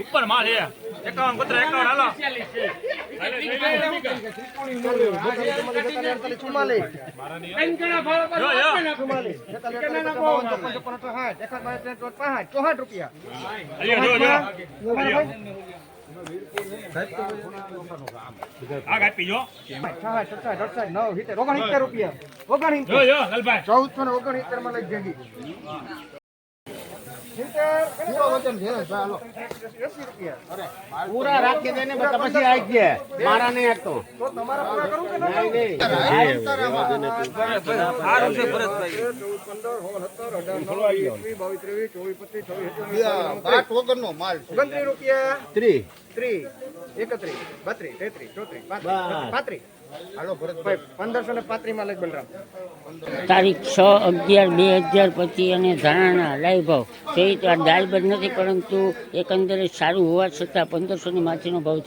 ઉપર માલ છે એકાવન પત્ર એકાવન હાલો ચોહાઠ રૂપિયા ચૌદસો ને ઓગણસિત્તેરમાં લઈ જગી પૂરો રાખી દે ને પછી આવી ગયા. મારા નહીં આપતો રૂપિયા. ત્રીસ. એકત્રીસ બત્રીસ તેત્રીસ ચોત્રીસ પાંત્રીસ પાંત્રીસ. હાલો ભરતભાઈ પંદરસો ને પાંત્રીસમાં લઈ બલરામ. તારીખ છ અગિયાર બે હજાર પચીસ અને ધાણાના લાઈ ભાવ સહિત આ બંધ નથી પરંતુ એકંદરે સારું હોવા છતાં પંદરસોની માછીનો ભાવ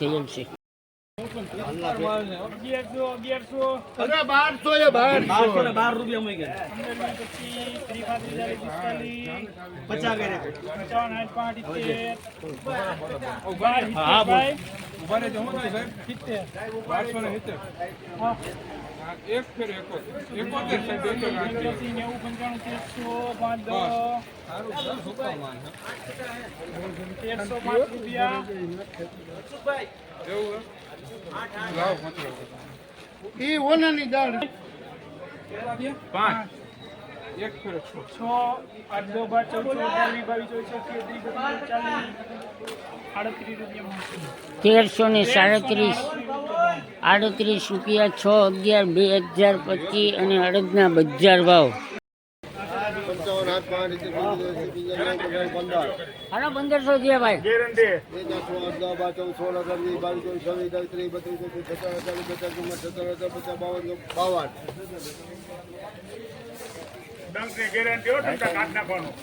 થયેલ છે એક ફેર એકો એકોતેર સાહેબ એકોતેર એવું હે? લાવો પંચરો ઓનાની દાળ. પાંચ. એક ફેર એકસો. તેરસો ને સાડત્રીસ આડત્રીસ રૂપિયા છ અગિયાર બે હજાર પચીસ અને અડદના બજાર ભાવ. હાલો પંદરસો થયા ભાઈ. ડંકની ગેરંટી હોય તમને કાઢ નાખવાનું.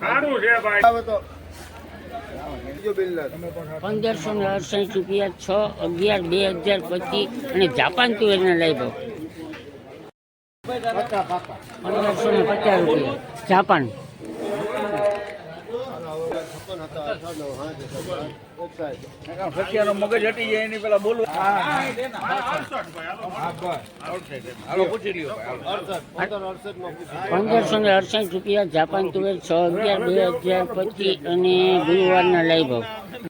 સારું છે ભાઈ. પંદરસો ને અડસઠ રૂપિયા છ અગિયાર બે હજાર પચીસ અને જાપાન તુવેરના ભાવ પંદરસો ને પચાસ રૂપિયા. જાપાન. મગજ હટી જાય એની પેલા બોલવું. પંદરસો ને અડસઠ રૂપિયા જાપાન તુવેર છ અગિયાર બે હજાર પચીસ અને ગુરુવારના ભાવ.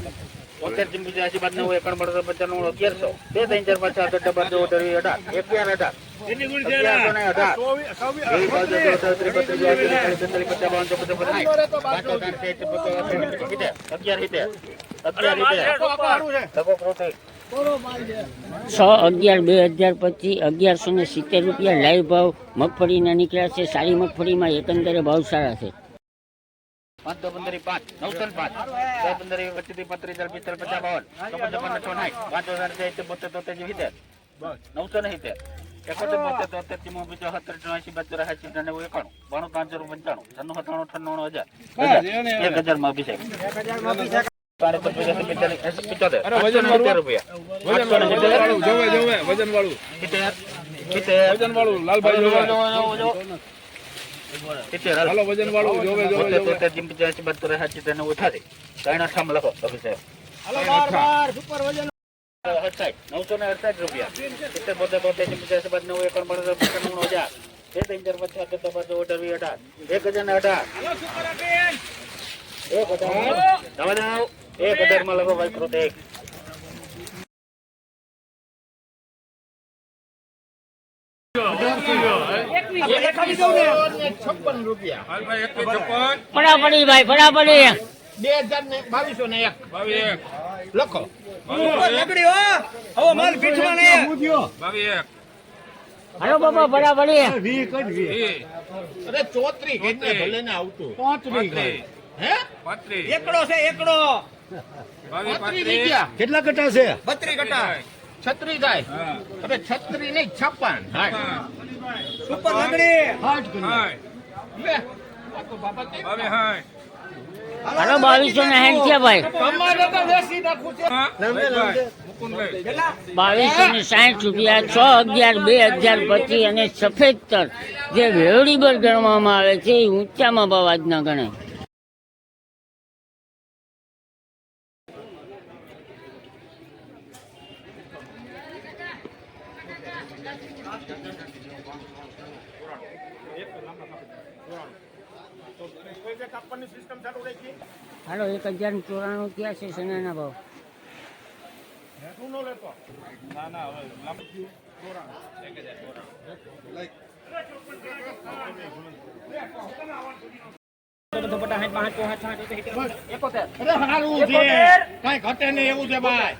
ત્રીસ બત્રીસ ચાલીસ બેતાલીસ પચાસ બાવન ચોપન ચોપન સાઠ પાંચ હજાર તેર પચાસ સિત્તેર અગિયાર સિત્તેર અગિયાર અઢાર તકો પ્રોટી છ અગિયાર બે હજાર પચીસ અગિયારસો ને સિત્તેર રૂપિયા લાઈવ ભાવ મગફળીના નીકળ્યા છે. સારી મગફળીમાં એકંદરે ભાવ સારા છે. પાંચ દો પંદર પાંચ નવસો પાંચ. પંદર પચીસ પત્રીસ પચાસ બાવન. ચોપન ચોપન સો સાઠ પાંચ હજાર તેર બોતેર તોતેર સિત્તેર નવસો ને સિત્તેર. એકોતેર બોતેર તોતેર ચીમો બીજો સત્તર ચોરાસી બત્તેર એસી નેવું એકાણું. બાણું પાંચસો પંચાણું. છન્નું સત્તાણું અઠાણું હજાર. એક હજાર. માં અભિષેક. વજન વાળું. લાલભાઈ નવસો ને અડસાઠ રૂપિયા. સિત્તેર બોતેર બોતેર ચીમ બાદ નવ એકણ પંચાણું હજાર. બે ત્રણ પચાસ સત્તર બાદ અઢાર વીસ અઢાર. એક હજાર ને અઢાર. એક હજાર એક હજારમાં લખો ભાઈ એક. છપ્પન રૂપિયા. પડાપડી ભાઈ ફટાફટી બે હજાર ને બાવીસો ને એક. લખો. હો. હાલો બાબા અરે ચોત્રી કેટલે ભલે ને આવતું. પાંત્રીસ. એકડો છે એકડો. કેટલા કટા છે? બત્રી કટા. છત્રી થાય હા. અરે છત્રી નહીં છપ્પન. હા. સુપર લંગડી. લે બાબા હાય. હાલો બાવીસો ને સાઠ ભાઈ. તમારે તો વેસી નાખું છે. ભાઈ, બાવીસો ને સાઠ રૂપિયા છ અગિયાર બે હજાર પચીસ અને સફેદ તર જે વેવડીબર ગણવામાં આવે છે એ ઊંચામાં ભાવ આજના ગણાય હાલો એક હજાર ચોરાણું થયા છે સોનાના ભાવ? અરે હારું છે કઈ ઘટે નહીં એવું છે ભાઈ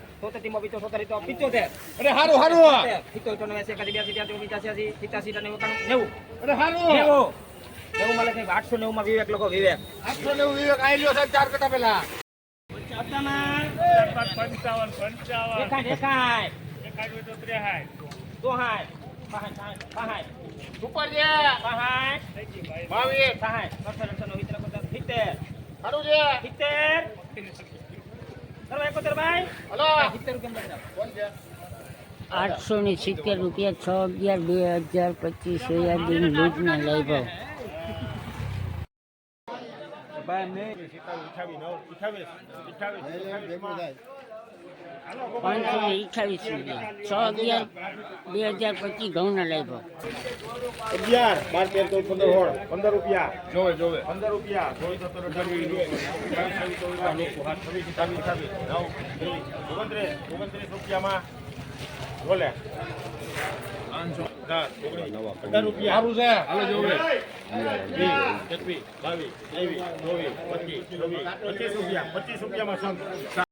અરે હારું. નેવું. અરે હારું આઠસો નેવું માં વિવેક લોકો વિવેક. આઠસો નેવું વિવેક આવી લ્યો સાહેબ ચાર કટા પેલા પંચાવન પંચાવન દેખાય દેખાય. એકાદ તો ત્રેહાય દોહાય પહાય પહાય ઉપર છે પહાય બાવીસ પહાય બસો ત્રણસો નો વિતરણ સિત્તેર. હારું છે. સિત્તેર. સર્વ એકોતેર ભાઈ. હલો. સિત્તેર રૂપિયા કોણ છે. આઠસો ને સિત્તેર રૂપિયા છ અગિયાર બે હજાર પચીસ સોયાબીન દૂધના લઈ ભાવ પાંચસો ને અઠાવીસ રૂપિયા. છ અગિયાર બે હજાર પચીસ ઘઉં ના ભાવ અગિયાર બાર તેર ચૌદ પંદર સોળ પંદર રૂપિયા. જોવે જોવે. પંદર રૂપિયા સત્તર અઢાર નવ ઓગણત્રીસ ઓગણત્રીસ રૂપિયામાં. બોલે. અઢાર રૂપિયા. હારું છે. હાલો જોવે. વીસ એકવીસ બાવીસ ત્રેવીસ ચોવીસ પચીસ પચીસ રૂપિયા પચીસ રૂપિયામાં સંત.